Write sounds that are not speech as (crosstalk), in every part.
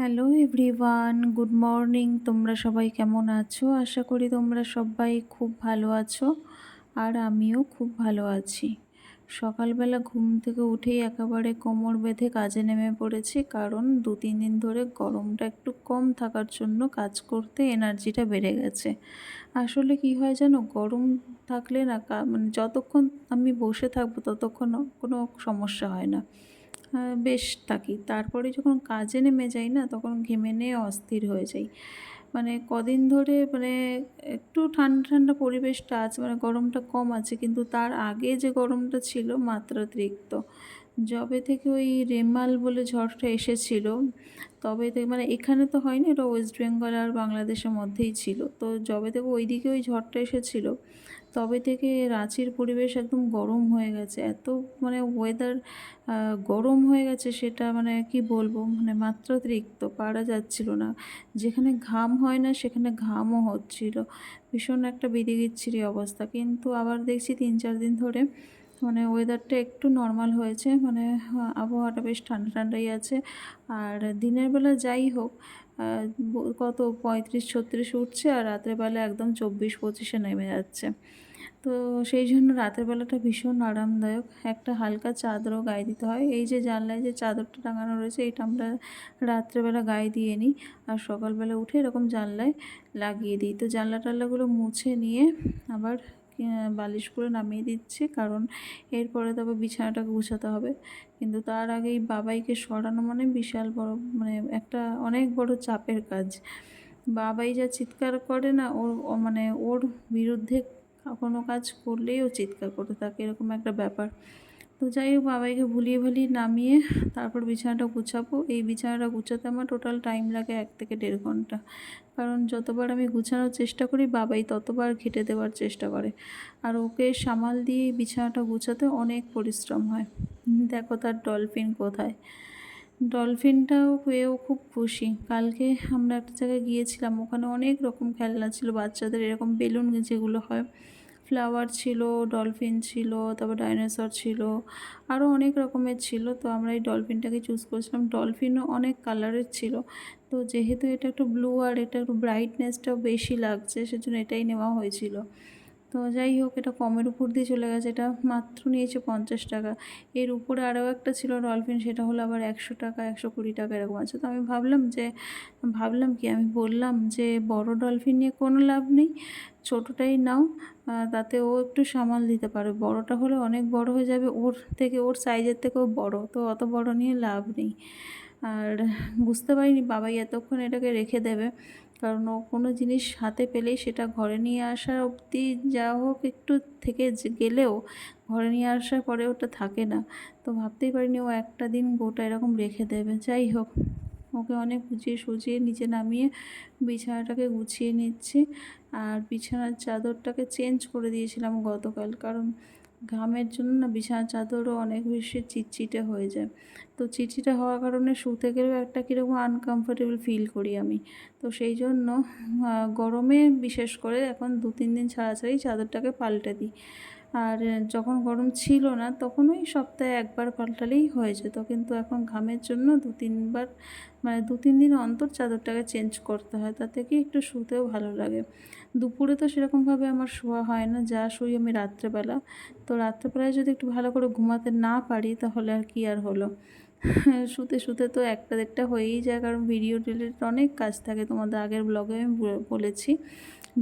Hello everyone good morning তোমরা সবাই কেমন আছো? আশা করি তোমরা সবাই খুব ভালো আছো আর আমিও খুব ভালো আছি। সকালবেলা ঘুম থেকে উঠেই একেবারে কোমর বেঁধে কাজে নেমে পড়েছি কারণ দু তিন দিন ধরে গরমটা একটু কম থাকার জন্য কাজ করতে এনার্জিটা বেড়ে গেছে। আসলে কি হয় জানো? গরম থাকলে না মানে যতক্ষণ আমি বসে থাকব ততক্ষণ কোনো সমস্যা হয় না। বেশ থাকি। তারপরে যখন কাজে নেমে যাই না, তখন ঘেমে নিয়ে অস্থির হয়ে যাই। মানে কদিন ধরে মানে একটু ঠান্ডা ঠান্ডা পরিবেশটা আছে মানে গরমটা কম আছে, কিন্তু তার আগে যে গরমটা ছিল মাত্রাতিরিক্ত। যবে থেকে ওই রেমাল বলে ঝড়টা এসেছিল, তবে থেকে মানে এখানে তো হয়নি এটা ওয়েস্ট বেঙ্গল আর বাংলাদেশের মধ্যেই ছিল। তো যবে থেকে ওইদিকে ওই ঝড়টা এসেছিল, তবে থেকে রাঁচির পরিবেশ একদম গরম হয়ে গেছে। এত মানে ওয়েদার গরম হয়ে গেছে সেটা মানে কি বলব মানে মাত্রাতিরিক্ত, পারা যাচ্ছিল না। যেখানে ঘাম হয় না, সেখানে ঘামও হচ্ছিল। ভীষণ একটা বিধিগিচ্ছিরি অবস্থা। কিন্তু আবার দেখছি তিন চার দিন ধরে মানে ওয়েদারটা একটু নর্মাল হয়েছে। মানে আবহাওয়াটা বেশ ঠান্ডা ঠান্ডাই আছে। আর দিনের বেলা যাই হোক কত পঁয়ত্রিশ, ছত্রিশ উঠছে আর রাতের বেলা একদম চব্বিশ, পঁচিশে নেমে যাচ্ছে। তো সেই জন্য রাতের বেলাটা ভীষণ আরামদায়ক। একটা হালকা চাদরও গায়ে দিতে হয়। এই যে জানলায় যে চাদরটা টাঙানো রয়েছে, এটা আমরা রাত্রেবেলা গায়ে দিয়ে নিই। আর সকালবেলা উঠে এরকম জানলায় লাগিয়ে দিই। তো জানলা টাল্লাগুলো মুছে নিয়ে আবার বালিশ করে নামিয়ে দিচ্ছে, কারণ এরপরে তবে বিছানাটা গুছাতে হবে। কিন্তু তার আগেই বাবাইকে সরানো মানে বিশাল বড় মানে একটা অনেক বড় চাপের কাজ। বাবাই যা চিৎকার করে না, ওর মানে ওর বিরুদ্ধে কোনো কাজ করলেই ও চিৎকার করতে থাকে এরকম একটা ব্যাপার। তো যাই হোক, বাবাইকে ভুলিয়ে ভুলিয়ে নামিয়ে তারপর বিছানাটা গুছাবো। এই বিছানাটা গুছাতে আমার টোটাল টাইম লাগে এক থেকে দেড় ঘণ্টা। কারণ যতবার আমি গুছানোর চেষ্টা করি, বাবাই ততবার ঘেটে দেওয়ার চেষ্টা করে। আর ওকে সামাল দিয়ে বিছানাটা গুছাতে অনেক পরিশ্রম হয়। দেখো তার ডলফিন কোথায়। ডলফিনটাও পেয়েও খুব খুশি। কালকে আমরা একটা জায়গায় গিয়েছিলাম, ওখানে অনেক রকম খেলনা ছিল, বাচ্চাদের এরকম বেলুন যেগুলো হয়। ফ্লাওয়ার ছিল, ডলফিন ছিল, তারপর ডাইনোসর ছিল আরও অনেক রকমের ছিল। তো আমরা এই ডলফিনটাকে চুজ করেছিলাম। ডলফিনও অনেক কালারের ছিল। তো যেহেতু এটা একটু ব্লু আর এটা একটু ব্রাইটনেসটাও বেশি লাগছে, সেজন্য এটাই নেওয়া হয়েছিল। তো যাই হোক, এটা কমের উপর দিয়ে চলে গেছে। এটা মাত্র নিয়েছে পঞ্চাশ টাকা। এর উপরে আরও একটা ছিল ডলফিন, সেটা হলো আবার একশো টাকা, একশো কুড়ি টাকা, এরকম আছে। তো আমি ভাবলাম যে, ভাবলাম কি, আমি বললাম যে, বড় ডলফিন নিয়ে কোনো লাভ নেই, ছোটোটাই নাও তাতে ও একটু সামাল দিতে পারে বড়টা হলে অনেক বড় হয়ে যাবে, ওর থেকে, ওর সাইজের থেকেও বড়, তো অত বড় নিয়ে লাভ নেই। আর বুঝতে পারিনি, বাবাই এতক্ষণ এটাকে রেখে দেবে। কারণ ও কোনো জিনিস হাতে পেলেই সেটা ঘরে নিয়ে আসা অবধি যা হোক একটু থেকে গেলেও ঘরে নিয়ে আসার পরে ওটা থাকে না। তো ভাবতেই পারিনি ও একটা দিন গোটা এরকম রেখে দেবে। যাই হোক, ওকে অনেক বুঝিয়ে সুজিয়ে নিচে নামিয়ে বিছানাটাকে গুছিয়ে নিচ্ছি। আর বিছানার চাদরটাকে চেঞ্জ করে দিয়েছিলাম গতকাল। কারণ ঘামের জন্য না বিছানা চাদরও অনেক বেশি চিটচিটে হয়ে যায়। তো চিটচিটে হওয়ার কারণে শুতে গেলেও একটা কীরকম আনকমফোর্টেবল ফিল করি আমি। তো সেই জন্য গরমে বিশেষ করে এখন দু তিন দিন ছাড়া ছাড়াই চাদরটাকে পাল্টে দিই। আর যখন গরম ছিল না, তখন ওই সপ্তাহে একবার পাল্টালেই হয়ে যেত। কিন্তু এখন ঘামের জন্য দু তিনবার মানে দু তিন দিন অন্তর চাদরটাকে চেঞ্জ করতে হয় তাতে কি একটু শুতেও ভালো লাগে। দুপুরে তো সেরকমভাবে আমার শোয়া হয় না, যা শুই আমি রাত্রেবেলা। তো রাত্রেবেলায় যদি একটু ভালো করে ঘুমাতে না পারি, তাহলে আর কি আর হলো? শুতে শুতে তো একটা দেড়টা হয়েই যায়, কারণ ভিডিও রিলেটেড অনেক কাজ থাকে। তোমাদের আগের ব্লগে আমি বলেছি।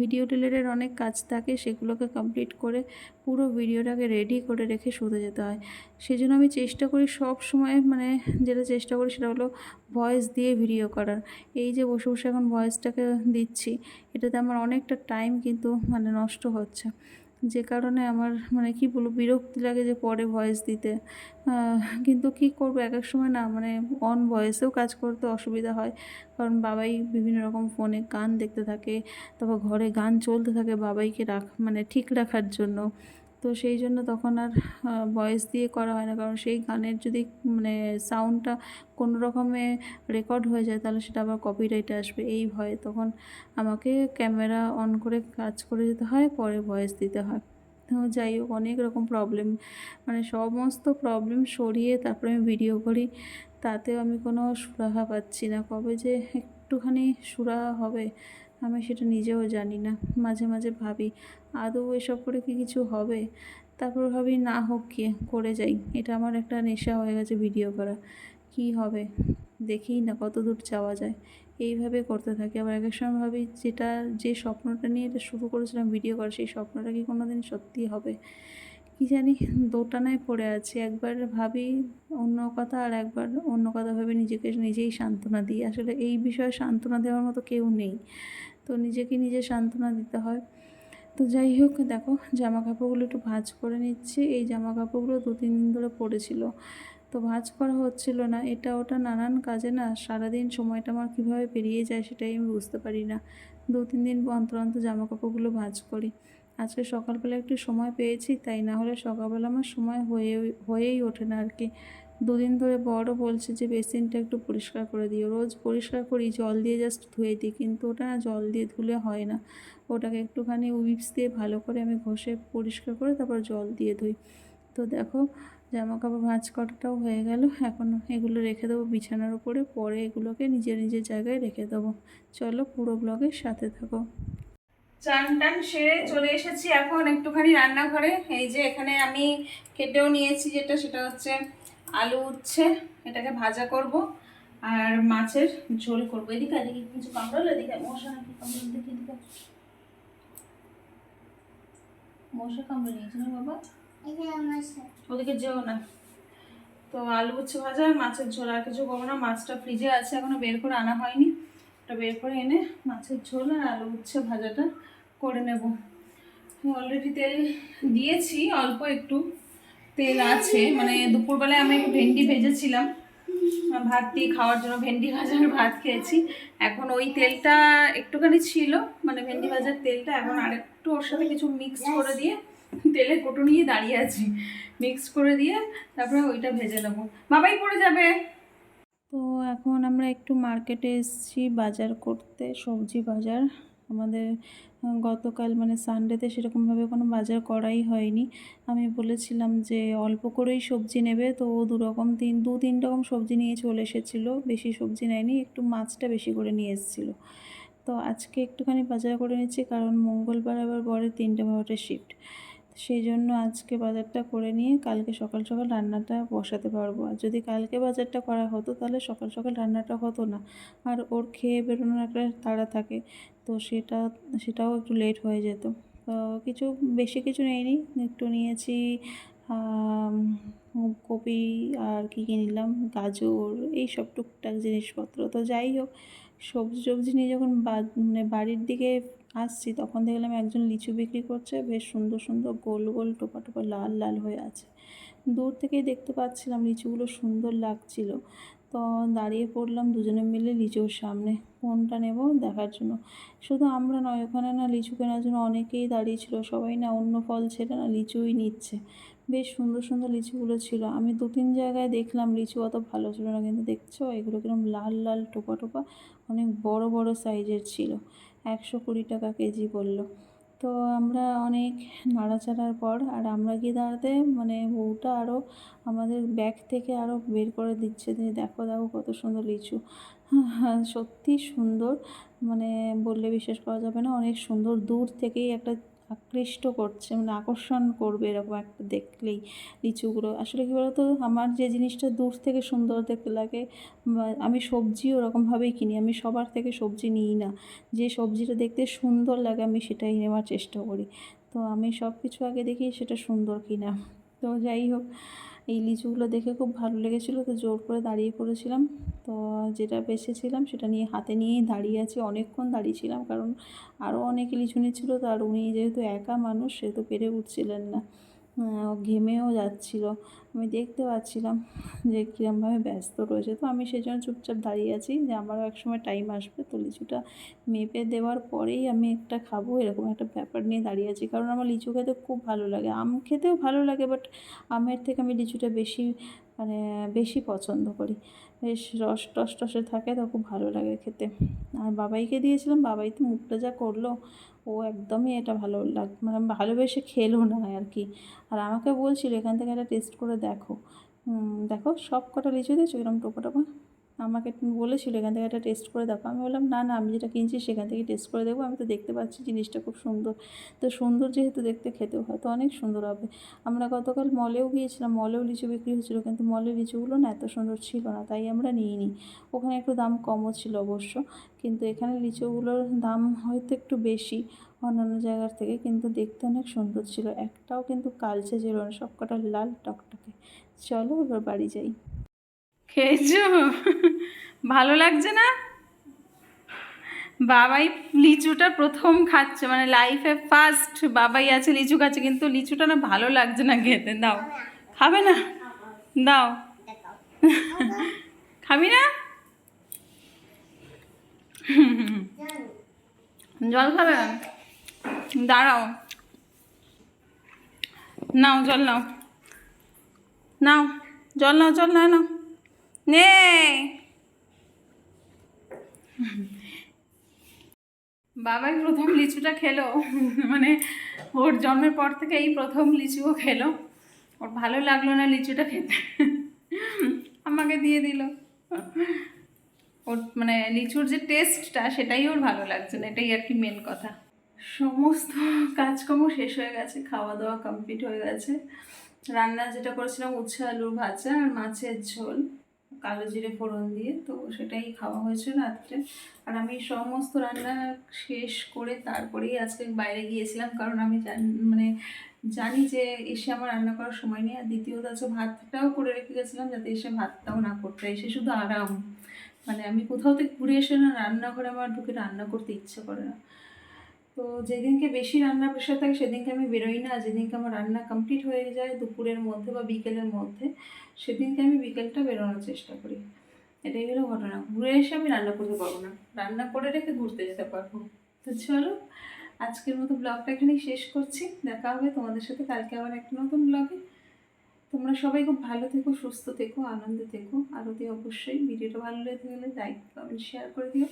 ভিডিও রিলেটেড অনেক কাজ থাকে, সেগুলোকে কমপ্লিট করে পুরো ভিডিওটাকে রেডি করে রেখে শুতে যেতে হয়। সেই জন্য আমি চেষ্টা করি সব সময় মানে যেটা চেষ্টা করি সেটা হলো ভয়েস দিয়ে ভিডিও করার। এই যে বসে বসে এখন ভয়েসটাকে দিচ্ছি, এটাতে আমার অনেকটা টাইম কিন্তু মানে নষ্ট হচ্ছে। যে কারণে আমার মানে কি বলব, বিরক্তি লাগে যে পরে ভয়েস দিতে। কিন্তু কি করব, এক এক সময় না মানে অন ভয়েসেও কাজ করতে অসুবিধা হয়। কারণ বাবাই বিভিন্ন রকম ফোনে গান দেখতে থাকে, তারপর ঘরে গান চলতে থাকে বাবাইকে রাখ মানে ঠিক রাখার জন্য। তো সেই জন্য তখন আর ভয়েস দিয়ে করা হয় না। কারণ সেই গানের যদি মানে সাউন্ডটা কোনো রকমে রেকর্ড হয়ে যায়, তাহলে সেটা আবার কপিরাইট আসবে। এই ভয়ে তখন আমাকে ক্যামেরা অন করে কাজ করে যেতে হয়, পরে ভয়েস দিতে হয়। তো যাই হোক, অনেক রকম প্রবলেম মানে সমস্ত প্রবলেম সরিয়ে তারপরে আমি ভিডিও করি। তাতেও আমি কোনো সুরাহা পাচ্ছি না। কবে যে একটুখানি সুরাহা হবে আমি সেটা নিজেও জানি না। মাঝে মাঝে ভাবি, আদৌ এসব করে কি কিছু হবে? তারপর ভাবি, না হোক কি, করে যাই। এটা আমার একটা নেশা হয়ে গেছে ভিডিও করা। কি হবে? দেখি না কত দূর যাওয়া যায়। এইভাবে করতে থাকি। আবার এক এক সময় ভাবি, যেটা, যে স্বপ্নটা নিয়ে এটা শুরু করেছিলাম ভিডিও করা, সেই স্বপ্নটা কি কোনো দিন সত্যি হবে? কি জানি, দোটানায় পড়ে আছি। একবার ভাবি অন্য কথা আর একবার অন্য কথা ভেবে নিজেকে নিজেই সান্ত্বনা দিই। আসলে এই বিষয়ে সান্ত্বনা দেওয়ার মতো কেউ নেই। তো নিজেকে নিজে সান্ত্বনা দিতে হয়। তো যাই হোক, দেখো জামা কাপড়গুলো একটু ভাঁজ করে নিচ্ছি। এই জামা কাপড়গুলো দু তিন দিন ধরে পড়েছিল। তো ভাঁজ করা হচ্ছিল না। এটা ওটা নানান কাজে না সারাদিন সময়টা আমার কীভাবে পেরিয়ে যায় সেটাই আমি বুঝতে পারি না। দু, তিন দিন অন্তর অন্তর জামা কাপড়গুলো ভাঁজ করি। আজকে সকালবেলা একটু সময় পেয়েছি, তাই না হলে সকালবেলা আমার সময় হয়ে, হয়েই ওঠে না আর কি। দুদিন ধরে বড় বলছে যে বেসিনটা একটু পরিষ্কার করে দিও। রোজ পরিষ্কার করি, জল দিয়ে জাস্ট ধুয়ে দিই, কিন্তু ওটা না জল দিয়ে ধুলে হয় না। ওটাকে একটুখানি উইপস দিয়ে ভালো করে আমি ঘষে পরিষ্কার করে তারপর জল দিয়ে ধুই। তো দেখো জামা কাপড় ভাঁজ করাটাও হয়ে গেল। এখন এগুলো রেখে দেবো বিছানার উপরে। পরে এগুলোকে নিজের নিজের জায়গায় রেখে দেবো। চলো পুরো ব্লগের সাথে থাকো। চান টান সেরে চলে এসেছি এখন একটুখানি রান্নাঘরে। এই যে এখানে আমি কেটেও নিয়েছি যেটা, সেটা হচ্ছে আলু উচ্ছে। এটাকে ভাজা করব আর মাছের ঝোল করব। এদিকে এদিকে কিছু কামড়ালো? এদিকে মশা নাকি কামড়ালো? দেখি, এদিকে মশা কামড়ে নিয়েছে না বাবা। ওদিকে যেও না। তো আলু উচ্ছে ভাজা আর মাছের ঝোল আর কিছু করব না। মাছটা ফ্রিজে আছে, এখনও বের করে আনা হয়নি। ওটা বের করে এনে মাছের ঝোল আর আলু উচ্ছে ভাজাটা করে নেব। অলরেডি তেল দিয়েছি, অল্প একটু তেল আছে। মানে দুপুরবেলায় আমি একটু ভেন্ডি ভেজেছিলাম। ভাত দিয়ে খাওয়ার জন্য ভেন্ডি ভাজার ভাত খেয়েছি। এখন ওই তেলটা একটুখানি ছিল মানে ভেন্ডি ভাজার তেলটা, এখন আরেকটু ওর সাথে কিছু মিক্স করে দিয়ে তেলে কোটো নিয়ে দাঁড়িয়ে আছি। মিক্স করে দিয়ে তারপরে ওইটা ভেজে নেব। বাবাই পড়ে যাবে। তো এখন আমরা একটু মার্কেটে এসেছি বাজার করতে, সবজি বাজার। আমাদের গতকাল মানে সানডেতে সেরকমভাবে কোনো বাজার করাই হয়নি। আমি বলেছিলাম যে অল্প করেই সবজি নেবে, তো ও দুরকম তিন, দু, তিন রকম সবজি নিয়ে চলে এসেছিল। বেশি সবজি নেয়নি, একটু মাছটা বেশি করে নিয়ে এসেছিল। তো আজকে একটুখানি বাজার করে নিচ্ছি, কারণ মঙ্গলবার আবার পরে তিনটে বারোটা শিফট সেই জন্য আজকে বাজারটা করে নিয়ে কালকে সকাল সকাল রান্নাটা বসাতে পারব। আর যদি কালকে বাজারটা করা হতো তাহলে সকাল সকাল রান্নাটা হতো না। আর ওর খেয়ে বেরোনোর একটা তাড়া থাকে, তো সেটা, সেটাও একটু লেট হয়ে যেত। কিছু, বেশি কিছু নেইনি। একটু নিয়েছি কপি আর কী কী নিলাম, গাজর, এই সব টুকটাক জিনিসপত্র। তো যাই হোক সবজি টবজি নিয়ে যখন মানে বাড়ির দিকে আসছি, তখন দেখলাম একজন লিচু বিক্রি করছে, বেশ সুন্দর সুন্দর গোল গোল, টোপা টোপা, লাল লাল হয়ে আছে। দূর থেকেই দেখতে পাচ্ছিলাম লিচুগুলো সুন্দর লাগছিল। তো দাঁড়িয়ে পড়লাম দুজনে মিলে লিচুর সামনে। কোনটা নেব দেখার জন্য? শুধু আমরা নয়, ওখানে না লিচু কেনার জন্য অনেকেই দাঁড়িয়েছিল সবাই না অন্য ফল ছেড়ে না লিচুই নিচ্ছে। বেশ সুন্দর সুন্দর লিচুগুলো ছিল। আমি দু তিন জায়গায় দেখলাম লিচু অত ভালো ছিল না, কিন্তু দেখছ? এগুলো কীরকম লাল লাল, টোপা টোপা, অনেক বড় বড় সাইজের ছিল। একশো কুড়ি টাকা কেজি পড়ল। তো আমরা অনেক নাড়াচাড়ার পর আর আমরা গিয়ে দাঁড়াতে মানে বউটা আরও আমাদের ব্যাগ থেকে আরও বের করে দিচ্ছে যে, দেখো দেখো কত সুন্দর লিচু। হ্যাঁ সত্যি সুন্দর। মানে বললে বিশ্বাস করা যাবে না, অনেক সুন্দর। দূর থেকেই একটা আকৃষ্ট করছে মানে আকর্ষণ করবে এরকম একটা দেখলেই লিচুগুলো আসলে কী বলতো? আমার যে জিনিসটা দূর থেকে সুন্দর দেখতে লাগে আমি সবজি ওরকমভাবেই কিনি, আমি সবার থেকে সবজি নিই না। যে সবজিটা দেখতে সুন্দর লাগে, আমি সেটাই নেওয়ার চেষ্টা করি। তো আমি সব কিছু আগে দেখি সেটা সুন্দর কিনা। তো যাই হোক এই লিচুগুলো দেখে খুব ভালো লেগেছিলো, তো জোর করে দাঁড়িয়ে পড়েছিলাম। তো যেটা বেছেছিলাম সেটা নিয়ে হাতে নিয়েই দাঁড়িয়ে আছি, অনেকক্ষণ দাঁড়িয়েছিলাম, কারণ আরও অনেকে লিচু নিচ্ছিল, তো আর উনি যেহেতু একা মানুষ সেহেতু পেরে উঠছিলেন না। ঘেমেও যাচ্ছিল। আমি দেখতে পাচ্ছিলাম যে কীরমভাবে ব্যস্ত রয়েছে। তো আমি সেই জন্য চুপচাপ দাঁড়িয়ে আছি যে আমারও একসময় টাইম আসবে, তো লিচুটা মেপে দেওয়ার পরেই আমি একটা খাব, এরকম একটা ব্যাপার নিয়ে দাঁড়িয়ে আছি। কারণ আমার লিচু খেতে খুব ভালো লাগে। আম খেতেও ভালো লাগে বাট আমের থেকে আমি লিচুটা বেশি মানে বেশি পছন্দ করি। বেশ রস টস টসে থাকে, তো খুব ভালো লাগে খেতে। আর বাবাইকে দিয়েছিলাম, বাবাই তো মুখটা যা করল, ও একদমই এটা ভালো লাগ মানে ভালোবেসে খেলো না আর কি। আর আমাকে বলছিল, এখান থেকে একটা টেস্ট করে দেখো। দেখো, সব কটা লিচু দিয়েছ এরকম টোপা টোপা আমাকে বলেছিল, এখান থেকে একটা টেস্ট করে দেখো। আমি বললাম, না না, আমি যেটা কিনছি সেখান থেকে টেস্ট করে দেবো আমি তো দেখতে পাচ্ছি জিনিসটা খুব সুন্দর। তো সুন্দর যেহেতু দেখতে খেতেও হয়তো অনেক সুন্দর হবে। আমরা গতকাল মলেও গিয়েছিলাম, মলেও লিচু বিক্রি হচ্ছিল কিন্তু মলের লিচুগুলো না এত সুন্দর ছিল না, তাই আমরা নিইনি। ওখানে একটু দাম কমও ছিল অবশ্য, কিন্তু এখানে লিচুগুলোর দাম হয়তো একটু বেশি। অন্যান্য জায়গার থেকে কিন্তু দেখতে অনেক সুন্দর ছিল। একটাও কিন্তু কালচে ছিল না সব কটা লাল টকটকে। চলো এবার বাড়ি যাই। খেয়েছো ভালো লাগছে না? বাবাই লিচুটা প্রথম খাচ্ছে মানে লাইফে ফার্স্ট বাবাই আছে, লিচু খাচ্ছে, কিন্তু লিচুটা না ভালো লাগছে না খেতে। দাও। খাবে না? দাও। খাবি না? জল খাবে? দাঁড়াও। নাও, জল নাও। নাও, জল নাও জল নাও নাও। নে বাবাই প্রথম লিচুটা খেলো। মানে ওর জন্মের পর থেকে এই প্রথম লিচুও খেলো। ওর ভালো লাগল না লিচুটা খেতে। আমাকে দিয়ে দিল। ওর মানে লিচুর যে টেস্টটা সেটাই ওর ভালো লাগছে না। এটাই আর কি মেন কথা। সমস্ত (laughs) কাজকর্ম শেষ হয়ে গেছে খাওয়া দাওয়া কমপ্লিট হয়ে গেছে। রান্না যেটা করেছিলাম, উচ্ছে, আলুর ভাজা আর মাছের ঝোল, কালো জিরে ফোড়ন দিয়ে। তো সেটাই খাওয়া হয়েছে রাত্রে। আর আমি সমস্ত রান্না শেষ করে তারপরেই আজকে বাইরে গিয়েছিলাম, কারণ আমি মানে জানি যে এসে আমার রান্না করার সময় নেই। আর দ্বিতীয়ত আছে ভাতটাও করে রেখে গেছিলাম যাতে এসে ভাতটাও না করতে। এসে শুধু আরাম। মানে আমি কোথাও থেকে ঘুরে এসে না রান্নাঘরে আমার ঢুকে রান্না করতে ইচ্ছে করে না। তো যেদিনকে বেশি রান্না প্রেশার থাকে সেদিনকে আমি বেরোই না। যেদিনকে আমার রান্না কমপ্লিট হয়ে যায় দুপুরের মধ্যে বা বিকেলের মধ্যে, সেদিনকে আমি বিকেলটা বেরোনোর চেষ্টা করি। এটাই হলো ঘটনা। ঘুরে এসে আমি রান্না করতে পারব না। রান্না করে রেখে ঘুরতে যেতে পারব। তো চলো, আজকের মতো ব্লগটা এখানেই শেষ করছি। দেখা হবে তোমাদের সাথে কালকে আবার একটা নতুন ব্লগে। তোমরা সবাই খুব ভালো থেকো, সুস্থ থেকো, আনন্দে থেকো। আর অতি অবশ্যই, ভিডিওটা ভালো লেগে গেলে লাইক কমেন্ট শেয়ার করে দিও।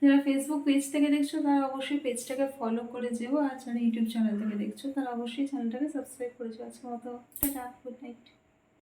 যারা ফেসবুক পেজ থেকে দেখছ, তারা অবশ্যই পেজটাকে ফলো করে যেও। আর যারা ইউটিউব চ্যানেল থেকে দেখছ, তারা অবশ্যই চ্যানেলটাকে সাবস্ক্রাইব করে যেও। আজকের মতো গুড নাইট